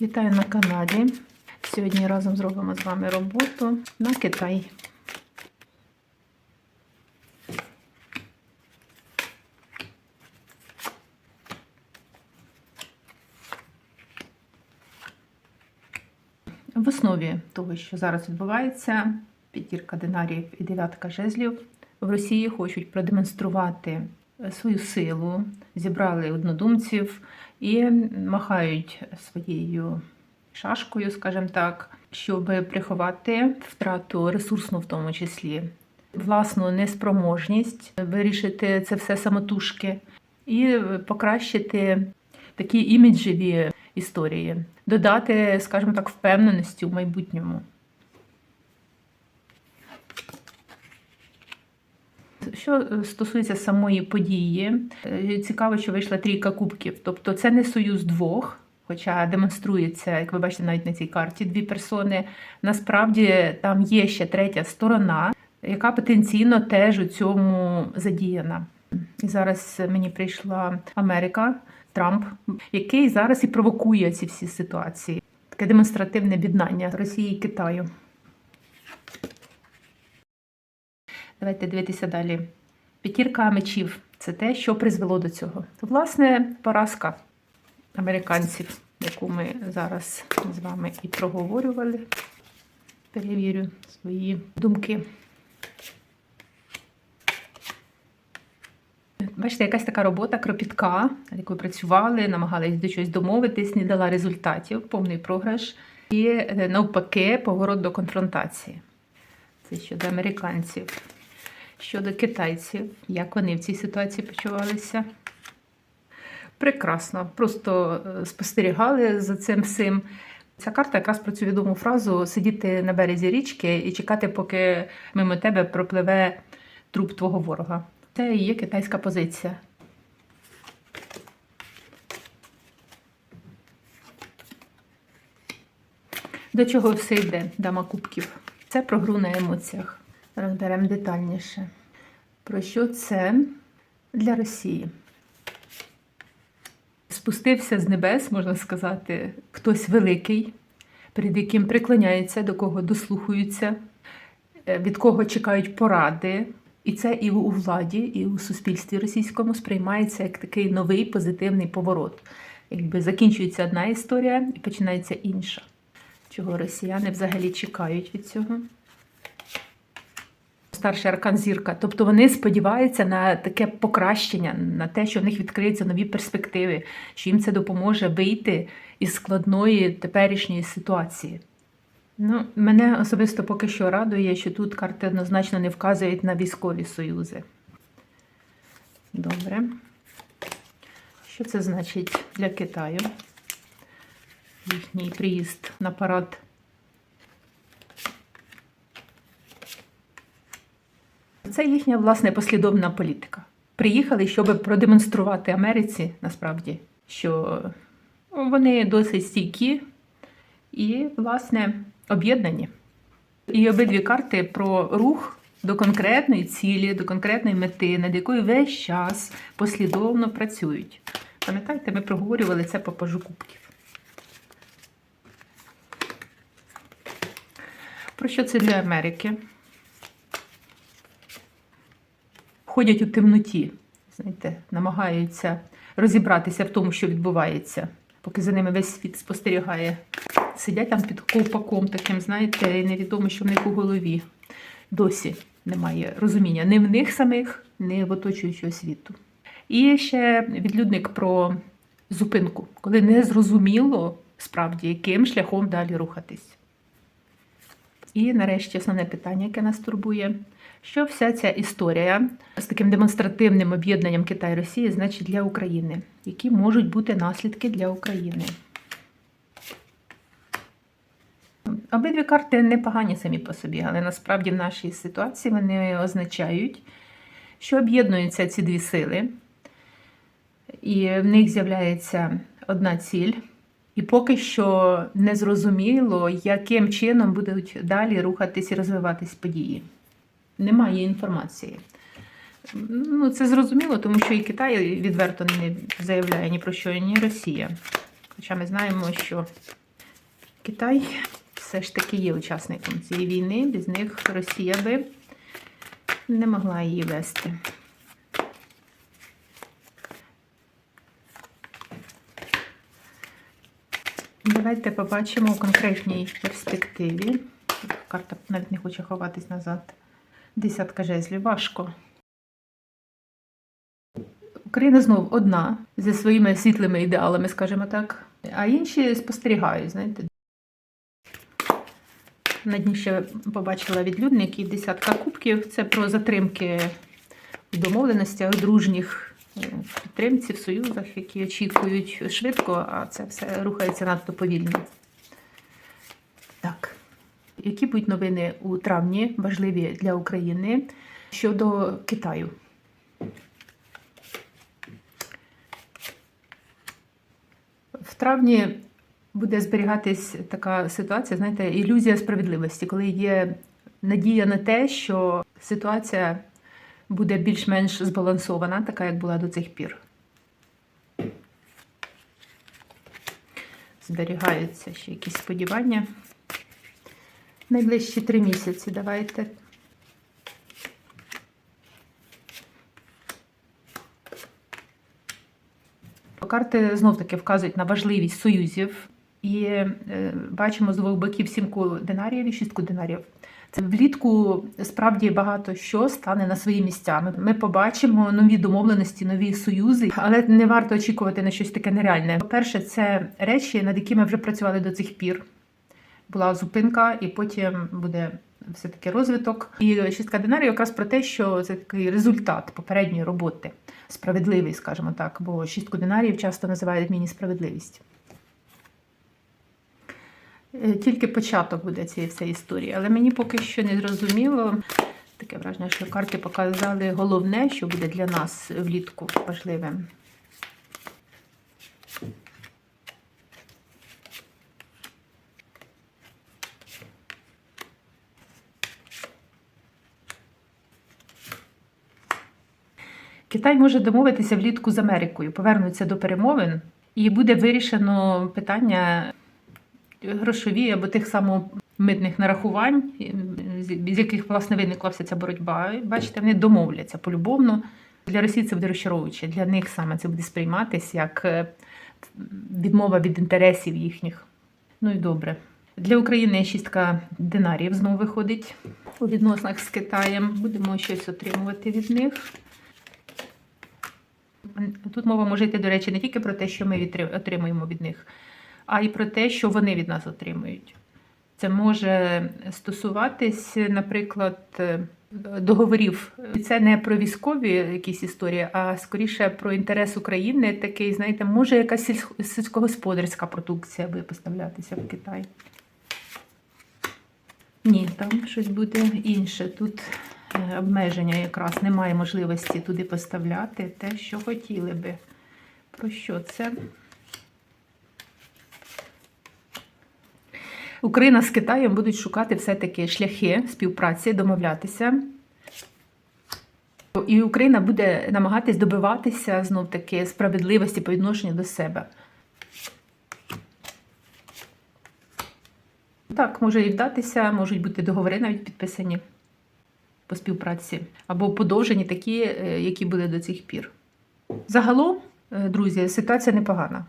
Вітаю на каналі. Сьогодні разом зробимо з вами роботу на Китай. В основі того, що зараз відбувається, п'ятірка динарів і дев'ятка жезлів в Росії хочуть продемонструвати свою силу, зібрали однодумців і махають своєю шашкою, скажімо так, щоб приховати втрату ресурсну, в тому числі, власну неспроможність вирішити це все самотужки і покращити такі іміджеві історії, додати, скажімо так, впевненості у майбутньому. Що стосується самої події, е, цікаво, що вийшла трійка кубків. Тобто це не союз двох, хоча демонструється, як ви бачите, навіть на цій карті дві персони. Насправді там є ще третя сторона, яка потенційно теж у цьому задіяна. І зараз мені прийшла Америка, Трамп, який зараз і провокує ці всі ситуації. Таке демонстративне об'єднання Росії і Китаю. Давайте дивитися далі. П'ятірка мечів це те, що призвело до цього. Власне, поразка американців, яку ми зараз з вами і проговорювали. Перевірю свої думки. Бачите, якась така робота кропітка, над якою працювали, намагались до чогось домовитись, не дала результатів, повний програш. І е, навпаки, поворот до конфронтації. Це щодо американців. Щодо китайців, як вони в цій ситуації почувалися? Прекрасно. Просто е, спостерігали за цим всім. Ця карта якраз про цю відому фразу сидіти на березі річки і чекати, поки мимо тебе пропливе труп твого ворога. Це і є китайська позиція. До чого все йде, дама кубків? Це про гру на емоціях. Розберемо детальніше. Про що це для Росії? Спустився з небес, можна сказати, хтось великий, перед яким приклоняються, до кого дослухаються, е, від кого чекають поради. І це і у владі, і у суспільстві російському сприймається як такий новий позитивний поворот. Якби закінчується одна історія і починається інша. Чого росіяни взагалі чекають від цього? Старший аркан зірка. Тобто вони сподіваються на таке покращення, на те, що в них відкриються нові перспективи, що їм це допоможе вийти із складної теперішньої ситуації. Ну, мене особисто поки що радує, що тут карти однозначно не вказують на військові союзи. Добре. Що це значить для Китаю? Їхній приїзд на парад. Це їхня власне послідовна політика. Приїхали, щоб продемонструвати Америці насправді, що вони досить стійкі і, власне, об'єднані. І обидві карти про рух до конкретної цілі, до конкретної мети, над якою весь час послідовно працюють. Пам'ятаєте, ми проговорювали це по пажу кубків. Про що це для Америки? Ходять у темноті, знаєте, намагаються розібратися в тому, що відбувається, поки за ними весь світ спостерігає. Сидять там під ковпаком таким, знаєте, і невідомо, що в них у голові досі немає розуміння ні в них самих, ні в оточуючого світу. І ще відлюдник про зупинку, коли не зрозуміло справді, яким шляхом далі рухатись. І нарешті основне питання, яке нас турбує, що вся ця історія з таким демонстративним об'єднанням Китаю і Росії значить для України, які можуть бути наслідки для України. Обидві карти непогані самі по собі, але насправді в нашій ситуації вони означають, що об'єднуються ці дві сили, і в них з'являється одна ціль. І поки що не зрозуміло, яким чином будуть далі рухатись і розвиватись події. Немає інформації. Ну, Це зрозуміло, тому що і Китай відверто не заявляє ні про що, ні Росія. Хоча ми знаємо, що Китай все ж таки є учасником цієї війни, без них Росія би не могла її вести. Давайте побачимо у конкретній перспективі. Карта навіть не хоче ховатись назад. Десятка жезлів важко. Україна знов одна зі своїми світлими ідеалами, скажімо так, а інші спостерігають, знаєте. На дні ще побачила відлюдник і десятка кубків. Це про затримки в домовленостях, дружніх е, підтримці, в союзах, які очікують швидко, а це все рухається надто повільно. Які будуть новини у травні важливі для України щодо Китаю? В травні буде зберігатись така ситуація, знаєте, ілюзія справедливості, коли є надія на те, що ситуація буде більш-менш збалансована, така як була до цих пір. Зберігаються ще якісь сподівання. Найближчі три місяці давайте. Карти знов таки вказують на важливість союзів. І е, бачимо з двох боків сімку динаріїв і шістку динаріїв. Це влітку справді багато що стане на свої місця. Ми, ми побачимо нові домовленості, нові союзи, але не варто очікувати на щось таке нереальне. По-перше, це речі, над якими вже працювали до цих пір. Була зупинка, і потім буде все-таки розвиток. І шістка динарів якраз про те, що це такий результат попередньої роботи, справедливий, скажімо так, бо шістку динарів часто називають міні-справедливість. Е, Тільки початок буде цієї всієї історії, але мені поки що не зрозуміло. Таке враження, що карти показали головне, що буде для нас влітку важливим. Китай може домовитися влітку з Америкою, повернуться до перемовин, і буде вирішено питання грошові або тих самомитних нарахувань, з яких власне виникла вся ця боротьба. Бачите, вони домовляться полюбовно. Для Росії це буде розчаровуюче. Для них саме це буде сприйматися як е, відмова від інтересів їхніх. Ну і добре. Для України шістка динарів знову виходить у відносинах з Китаєм. Будемо щось отримувати від них. Тут мова може йти, до речі, не тільки про те, що ми отримуємо від них, а й про те, що вони від нас отримують. Це може стосуватись, наприклад, е, договорів. Це не про військові якісь історії, а скоріше про інтерес України. Такий, знаєте, може якась сільськогосподарська продукція буде поставлятися в Китай. Ні, там щось буде інше. Тут обмеження якраз немає можливості туди поставляти те, що хотіли би. Про що це? Україна з Китаєм будуть шукати все-таки шляхи співпраці, домовлятися. І Україна буде намагатись добиватися знов таки справедливості по відношенню до себе. Так, може і вдатися, можуть бути договори навіть підписані по співпраці, або подовжені такі, е, які були до цих пір. Загалом, е, друзі, ситуація непогана.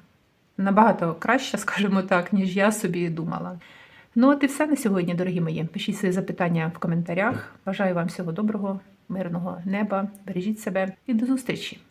Набагато краща, скажімо так, ніж я собі думала. Ну, от і все на сьогодні, дорогі мої. Пишіть свої запитання в коментарях. Бажаю вам всього доброго, мирного неба. Бережіть себе і до зустрічі!